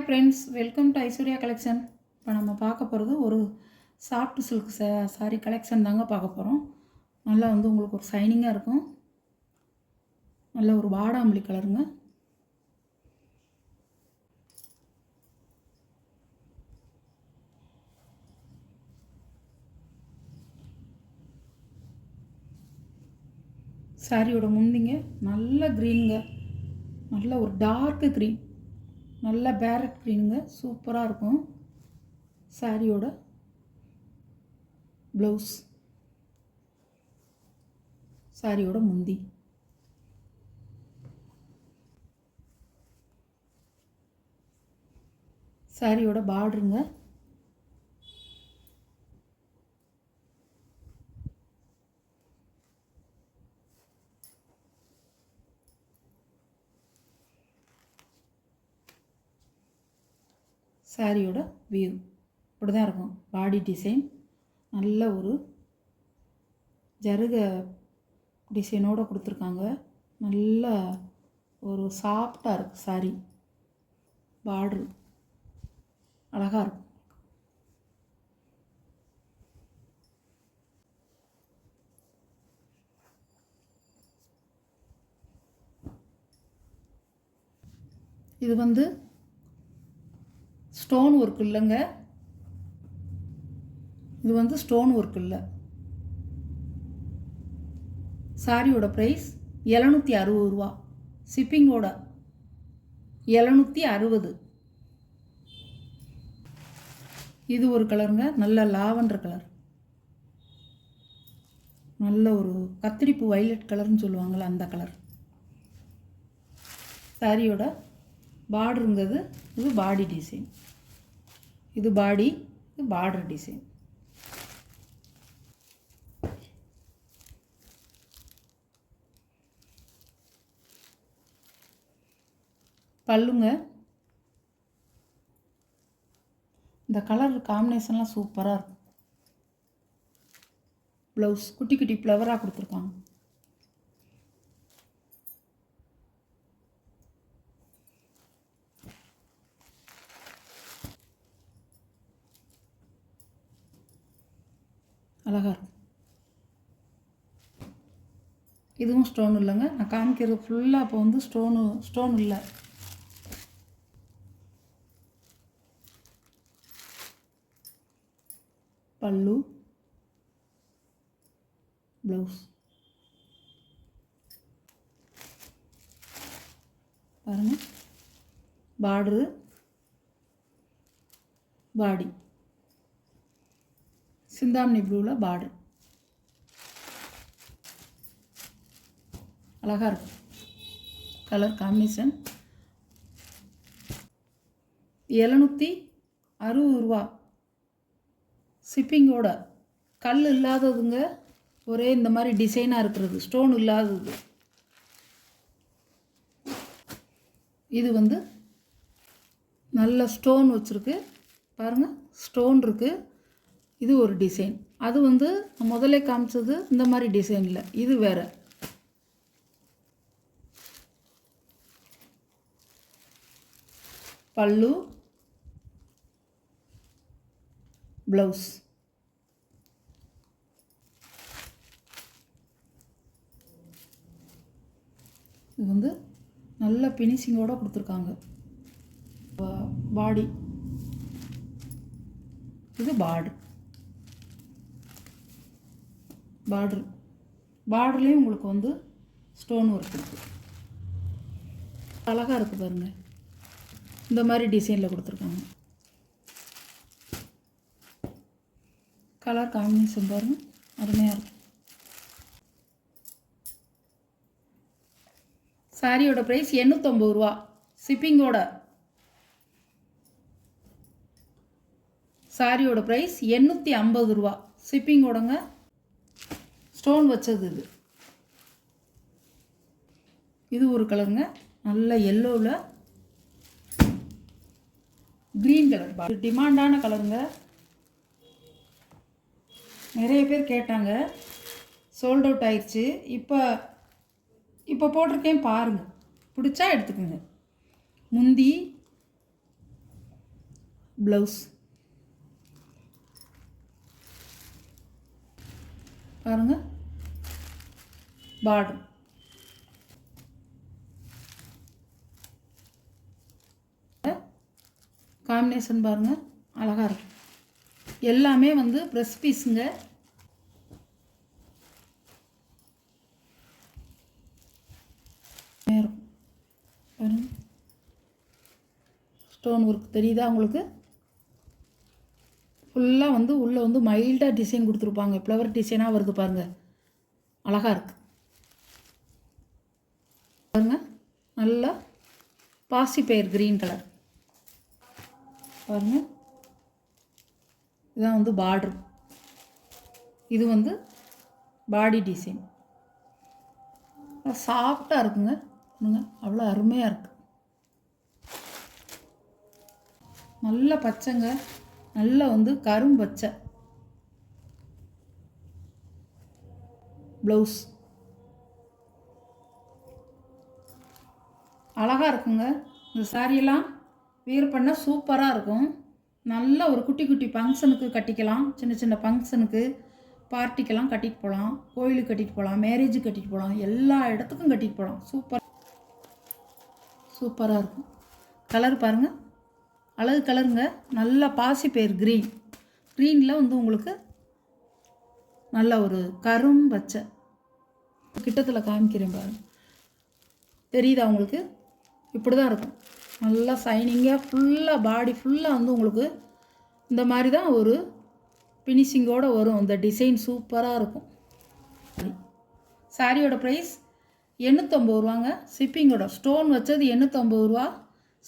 Hi friends welcome to Aishwarya collection இப்போ நம்ம பார்க்க போகிறது ஒரு சாஃப்ட் சில்க் சா சாரி கலெக்ஷன் தாங்க பார்க்க போகிறோம் நல்லா வந்து உங்களுக்கு ஒரு சைனிங்காக இருக்கும். நல்ல ஒரு வாடாமல்லி கலருங்க சாரியோட முந்திங்க நல்ல க்ரீனுங்க நல்ல ஒரு டார்க்கு க்ரீன் நல்ல பேர க்ரீனுங்க சூப்பராக இருக்கும். சாரியோட ப்ளவுஸ் சாரியோட முந்தி. சாரியோட பார்டருங்க சாரியோட வியூ இப்படி தான் இருக்கும். பாடி டிசைன் நல்ல ஒரு ஜருக டிசைனோடு கொடுத்துருக்காங்க. நல்ல ஒரு சாஃப்டாக இருக்குது சாரி பார்ட்ரு அழகாக இருக்கும். இது வந்து ஸ்டோன் ஒர்க் இல்லைங்க. இது வந்து ஸ்டோன் ஒர்க் இல்லை. சாரியோட ப்ரைஸ் எழுநூற்றி அறுபது ரூபா. ஷிப்பிங்கோட எழுநூற்றி அறுபது. இது ஒரு கலருங்க நல்ல லாவண்டர் கலர் நல்ல ஒரு கத்திரிப்பு வைலட் கலர்னு சொல்லுவாங்கள்ல அந்த கலர் சாரியோட பார்டருங்கிறது இது பாடி டிசைன் இது பாடி இது பார்டர் டிசைன். பல்லுங்க. இந்த கலர் காம்பினேஷன்லாம் சூப்பராக இருக்கும். ப்ளவுஸ் குட்டி குட்டி ஃப்ளவராக கொடுத்துருக்காங்க. அழகாக இருக்கும். இதுவும் ஸ்டோன் இல்லைங்க. நான் காமிக்கிறது ஃபுல்லாக இப்போ வந்து ஸ்டோனு ஸ்டோன் இல்லை. பல்லு ப்ளவுஸ் பாருங்கள் பார்டரு பாடி சிந்தாமணி ப்ளூவில் பார்டர் அழகாக இருக்கும். கலர் காம்பினேஷன் எழுநூற்றி அறுபது ரூபா. ஷிப்பிங்கோட கல் இல்லாததுங்க ஒரே இந்த மாதிரி டிசைனாக இருக்கிறது. ஸ்டோன் இல்லாதது. இது வந்து நல்ல ஸ்டோன் வச்சுருக்கு. பாருங்கள் ஸ்டோன் இருக்குது இது ஒரு டிசைன் அது வந்து முதல்ல காமிச்சது இந்த மாதிரி டிசைனில் இது வேறு. பல்லு ப்ளவுஸ் இது வந்து நல்ல ஃபினிஷிங்கோடு கொடுத்துருக்காங்க. பாடி இது பார்டர் பார்டர் பார்டர்லேயும் உங்களுக்கு வந்து ஸ்டோன் ஒர்க் இருக்குது அழகாக இருக்குது பாருங்கள் இந்த மாதிரி டிசைனில் கொடுத்துருக்காங்க. கலர் காம்பினேஷன் பாருங்கள் அருமையாக இருக்கும் சாரியோட ப்ரைஸ் எண்ணூற்றம்பது ரூபா. ஷிப்பிங்கோட சாரியோட ப்ரைஸ் எண்ணூற்றி ஐம்பது ரூபா. ஷிப்பிங்கோடங்க ஸ்டோன் வச்சது இது. இது ஒரு கலருங்க. நல்ல எல்லோவில் க்ரீன் கலர் டிமாண்டான கலருங்க நிறைய பேர் கேட்டாங்க. சோல்ட் அவுட் ஆயிடுச்சு இப்போ இப்போ போட்டிருக்கேன் பாருங்கள் பிடிச்சா எடுத்துக்கோங்க. முந்தி ப்ளவுஸ் பாருங்க. பார்டர் காம்பினேஷன் பாருங்க. அழகாக இருக்கும் எல்லாமே வந்து ப்ரெஸ் பீஸுங்க நேரம் பாருங்க. ஸ்டோன் ஒர்க் தெரியுதா உங்களுக்கு? ஃபுல்லாக வந்து உள்ளே வந்து மைல்டாக டிசைன் கொடுத்துருப்பாங்க. ஃப்ளவர் டிசைனாக வருது பாருங்கள் அழகாக இருக்கு. பாருங்க. நல்லா பாசிப்பயிர் க்ரீன் கலர் பாருங்க. இதுதான் வந்து பார்டர் இது வந்து பாடி டிசைன் சாஃப்டாக இருக்குங்க. பாருங்க. அவ்வளோ அருமையாக இருக்குது நல்ல பச்சைங்க. நல்லா வந்து கரும்பச்சை. ப்ளவுஸ் அழகாக இருக்குங்க. இந்த சாரியெல்லாம் வியர் பண்ணால் சூப்பராக இருக்கும். நல்ல ஒரு குட்டி குட்டி ஃபங்க்ஷனுக்கு கட்டிக்கலாம். சின்ன சின்ன ஃபங்க்ஷனுக்கு பார்ட்டிக்கெல்லாம் கட்டிட்டு போகலாம். கோயிலுக்கு கட்டிட்டு போகலாம். மேரேஜுக்கு கட்டிட்டு போகலாம். எல்லா இடத்துக்கும் கட்டிட்டு போகலாம். சூப்பர் சூப்பராக இருக்கும். கலர் பாருங்கள் அழகு கலருங்க. நல்லா பாசி பேர் க்ரீன் க்ரீனில் வந்து உங்களுக்கு நல்ல ஒரு கரும் பச்சை. கிட்டத்தில் காமிக்கிறேன் பாருங்க. தெரியுதா உங்களுக்கு? இப்படி தான் இருக்கும். நல்லா சைனிங்காக ஃபுல்லாக பாடி ஃபுல்லாக வந்து உங்களுக்கு இந்த மாதிரி தான் ஒரு ஃபினிஷிங்கோடு வரும். இந்த டிசைன் சூப்பராக இருக்கும். சாரியோட ப்ரைஸ் எண்ணூற்றம்பது ரூபாங்க. ஷிப்பிங்கோட ஸ்டோன் வச்சது எண்ணூற்றம்பது ரூபா.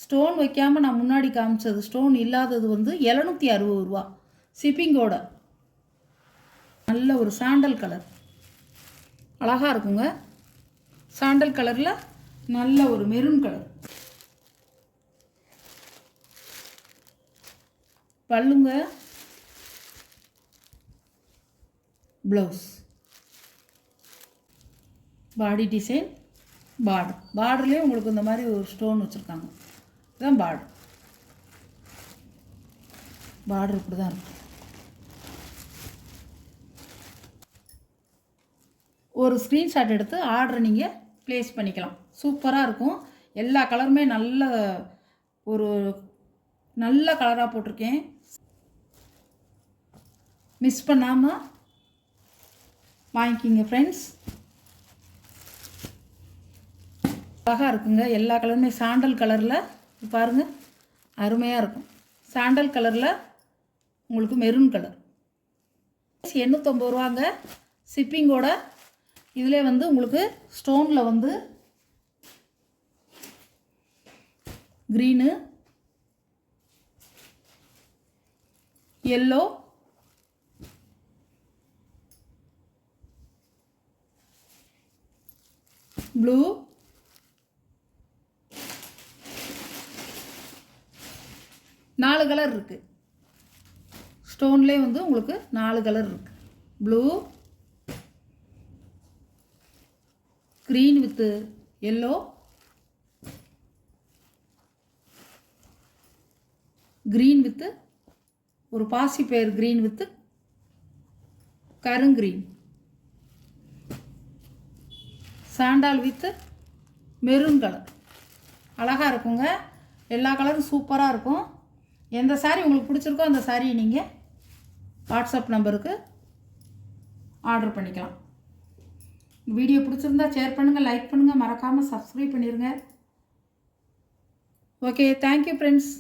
ஸ்டோன் வைக்காமல் நான் முன்னாடி காமிச்சது. ஸ்டோன் இல்லாதது வந்து எழுநூற்றி அறுபது ரூபா. ஷிப்பிங்கோட நல்ல ஒரு சாண்டல் கலர் அழகாக இருக்குங்க. சாண்டல் கலரில் நல்ல ஒரு மெரூன் கலர் பல்லுங்க. ப்ளவுஸ் பாடி டிசைன் பார்டர் பார்டர்லேயே உங்களுக்கு இந்த மாதிரி ஒரு ஸ்டோன் வச்சுருக்காங்க. இதுதான் பார்டர் பார்டர் இப்படி தான் இருக்கும். ஒரு ஸ்க்ரீன்ஷாட் எடுத்து ஆர்டரை நீங்கள் ப்ளேஸ் பண்ணிக்கலாம். சூப்பராக இருக்கும். எல்லா கலருமே நல்ல ஒரு நல்ல கலராக போட்டிருக்கேன். மிஸ் பண்ணாமல் வாங்கிக்கிங்க ஃப்ரெண்ட்ஸ் அழகாக இருக்குங்க. எல்லா கலருமே சாண்டல் கலரில் பாருங்கள் அருமையாக இருக்கும். சாண்டல் கலரில் உங்களுக்கு மெரூன் கலர். எண்ணூற்றம்பது ரூபாங்க. ஷிப்பிங்கோட இதில் வந்து உங்களுக்கு ஸ்டோனில் வந்து க்ரீனு எல்லோ ப்ளூ நாலு கலர் இருக்குது ஸ்டோன்லேயே வந்து உங்களுக்கு நாலு கலர் இருக்குது blue green with yellow green with ஒரு பாசி பேர் க்ரீன் வித்து கருங்கிரீன் சாண்டால் வித்து மெரூன் கலர் அழகாக இருக்குங்க. எல்லா கலரும் சூப்பராக இருக்கும். எந்த சாரீ உங்களுக்கு பிடிச்சிருக்கோ அந்த சாரியை நீங்கள் வாட்ஸ்அப் நம்பருக்கு ஆர்டர் பண்ணிக்கலாம். வீடியோ பிடிச்சிருந்தா ஷேர் பண்ணுங்கள் லைக் பண்ணுங்கள் மறக்காமல் சப்ஸ்கிரைப் பண்ணிடுங்க ஓகே தேங்க்யூ ஃப்ரெண்ட்ஸ்